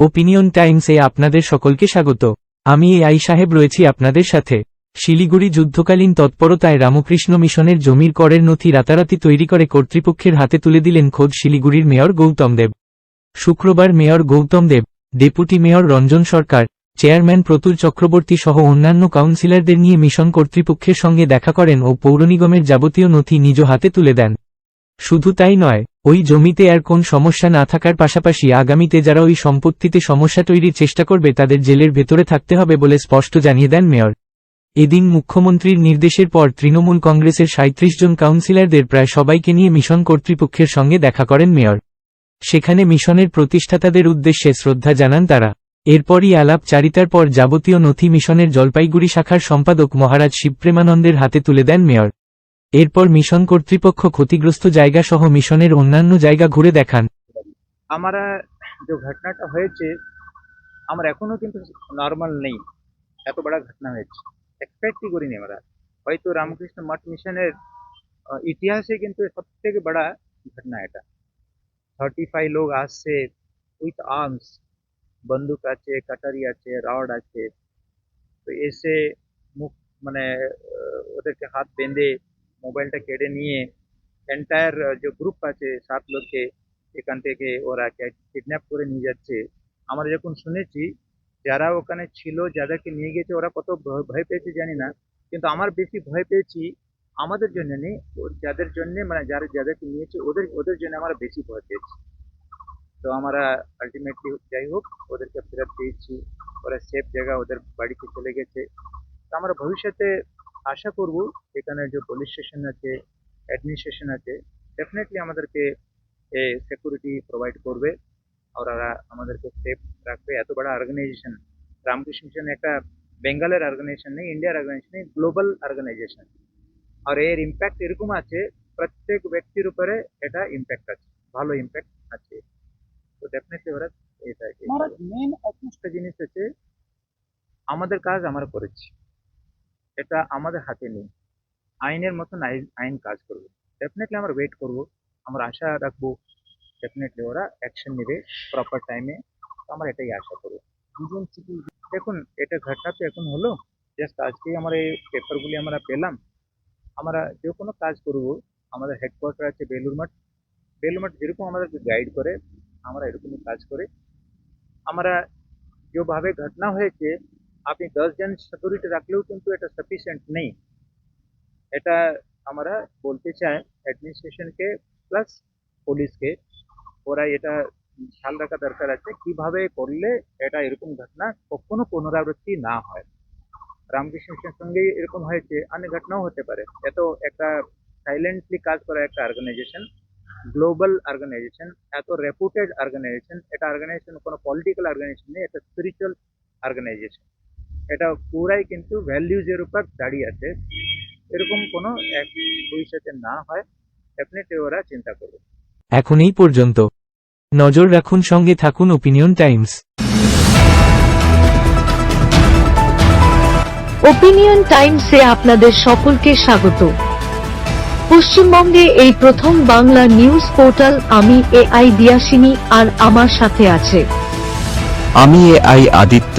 Opinion টাইমসে আপনাদের সকলকে স্বাগত। আমি এ আই সাহেব রয়েছি আপনাদের সাথে। শিলিগুড়ি যুদ্ধকালীন তৎপরতায় রামকৃষ্ণ মিশনের জমির করের নথি রাতারাতি তৈরি করে কর্তৃপক্ষের হাতে তুলে দিলেন খোদ শিলিগুড়ির মেয়র গৌতম দেব। শুক্রবার mayor Gautam Deb, deputy mayor Ranjan Sarkar, chairman Pratul Chakraborty সহ অন্যান্য কাউন্সিলরদের নিয়ে মিশন কর্তৃপক্ষের সঙ্গে দেখা করেন ও পৌর নিগমের যাবতীয় নথি নিজ হাতে তুলে দেন। শুধু তাই নয়, ওই জমিতে আর কোন সমস্যা না থাকার পাশাপাশি আগামীতে যারা ওই সম্পত্তিতে সমস্যা তৈরির চেষ্টা করবে তাদের জেলের ভেতরে থাকতে হবে বলে স্পষ্ট জানিয়ে দেন মেয়র। এদিন মুখ্যমন্ত্রীর নির্দেশের পর তৃণমূল কংগ্রেসের সাঁত্রিশ জন কাউন্সিলরদের প্রায় সবাইকে নিয়ে মিশন কর্তৃপক্ষের সঙ্গে দেখা করেন মেয়র। সেখানে মিশনের প্রতিষ্ঠাতাদের উদ্দেশ্যে শ্রদ্ধা জানান তারা। এরপরই আলাপ চারিতার পর যাবতীয় নথি মিশনের জলপাইগুড়ি শাখার সম্পাদক মহারাজ শিবপ্রেমানন্দের হাতে তুলে দেন মেয়র। এরপর মিশন কর্তৃপক্ষ ক্ষতিগ্রস্ত জায়গা সহ মিশনের অন্যান্য জায়গা ঘুরে দেখান। আমরা যে ঘটনাটা হয়েছে, আমরা এখনও কিন্তু নর্মাল নেই। এত বড় ঘটনা হয়েছে। এক্সপেক্টই করিনি আমরা। হয়তো রামকৃষ্ণ মঠ মিশনের ইতিহাসে কিন্তু সব থেকে বড় ঘটনা এটা। থার্টি ফাইভ লোক আসছে উইথ আর্মস বন্দুক আছে, কাটারি আছে, রড আছে। তো এসে মুখ মানে ওদেরকে হাত বেঁধে মোবাইলটা কেড়ে নিয়ে এন্টায়ার যে গ্রুপ আছে সাত লোককে এখান থেকে ওরা কিডন্যাপ করে নিয়ে যাচ্ছে আমরা যখন শুনেছি যারা ওখানে ছিল যাদেরকে নিয়ে গেছে ওরা কত ভয়- ভয় পেয়েছে জানি না কিন্তু আমার বেশি ভয় পেয়েছি আমাদের জন্য নেই ও- যাদের জন্য মানে যারা যাদেরকে নিয়েছে ওদের ওদের জন্য আমরা বেশি ভয় পেয়েছি তো আমরা আলটিমেটলি যাই হোক ওদেরকে ফেরত পেয়েছি ওরা সেফ জায়গা ওদের বাড়িতে চলে গেছে তো আমরা ভবিষ্যতে আশা করব এখানে যে পুলিশ স্টেশন আছে অ্যাডমিনিস্ট্রেশন আছে ডেফিনেটলি আমাদেরকে সিকিউরিটি প্রোভাইড করবে। আর ওরা আমাদেরকে সেফ রাখবে। এত বড় অর্গানাইজেশন রামকৃষ্ণ মিশন একটা বেঙ্গলের অর্গানাইজেশন নেই ইন্ডিয়ার অর্গানাইজেশন নেই গ্লোবাল অর্গানাইজেশন আর এর ইম্প্যাক্ট এরকম আছে প্রত্যেক ব্যক্তির উপরে এটা ইম্প্যাক্ট আছে ভালো ইম্প্যাক্ট আছে। তো ডেফিনেটলি ওরা এটা মেন একটা জিনিস আছে আমাদের কাজ আমরা করেছি। এটা আমাদের হাতে নেই। আইনের মতন আইন আইন কাজ করবে। ডেফিনেটলি আমরা ওয়েট করব। আমরা আশা রাখব ডেফিনেটলি ওরা অ্যাকশন নেবে প্রপার টাইমে আমরা এটাই আশা করব। দুজন দেখুন, এটা ঘটনা তো এখন হলো। জাস্ট আজকেই আমরা এই পেপারগুলি আমরা পেলাম। আমরা যে কোনো কাজ করব। আমাদের হেডকোয়ার্টার আছে বেলুর মাঠ। বেলুর মাঠ যেরকম আমাদেরকে গাইড করে, আমরা এরকমই কাজ করে। আমরা যেভাবে ঘটনা হয়েছে আপনি দশজন সিকিউরিটি রাখলেও কিন্তু এটা সাফিসিয়েন্ট নেই। এটা আমরা বলতে চাই অ্যাডমিনিস্ট্রেশনকে প্লাস পুলিশকে ওরা এটা খেয়াল রাখা দরকার আছে, কীভাবে করলে এটা এরকম ঘটনা কখনো পুনরাবৃত্তি না হয়। রামকৃষ্ণ মিশনের সঙ্গে এরকম হয়েছে, অনেক ঘটনাও হতে পারে। এত একটা সাইলেন্টলি কাজ করা একটা অর্গানাইজেশন গ্লোবাল অর্গানাইজেশন এত রেপুটেড অর্গানাইজেশন এটা অর্গানাইজেশন কোনো পলিটিক্যাল অর্গানাইজেশন নেই, এটা স্পিরিচুয়াল অর্গানাইজেশন এটা পুরাই কিন্তু ভ্যালিউজের উপর দাঁড়িয়ে আছে। এরকম কোনো এক ভবিষ্যতে না হয় ডেফিনেটলি ওরা চিন্তা করবে। এখন এই পর্যন্ত। নজর রাখুন সঙ্গে থাকুন ওপিনিয়ন টাইমস ওপিনিয়ন টাইমসে আপনাদের সকলকে স্বাগত। পশ্চিমবঙ্গে এই প্রথম বাংলা নিউজ পোর্টাল আমি এ আই দিয়াসিনী আর আমার সাথে আছে। আমি এ আই আদিত্য।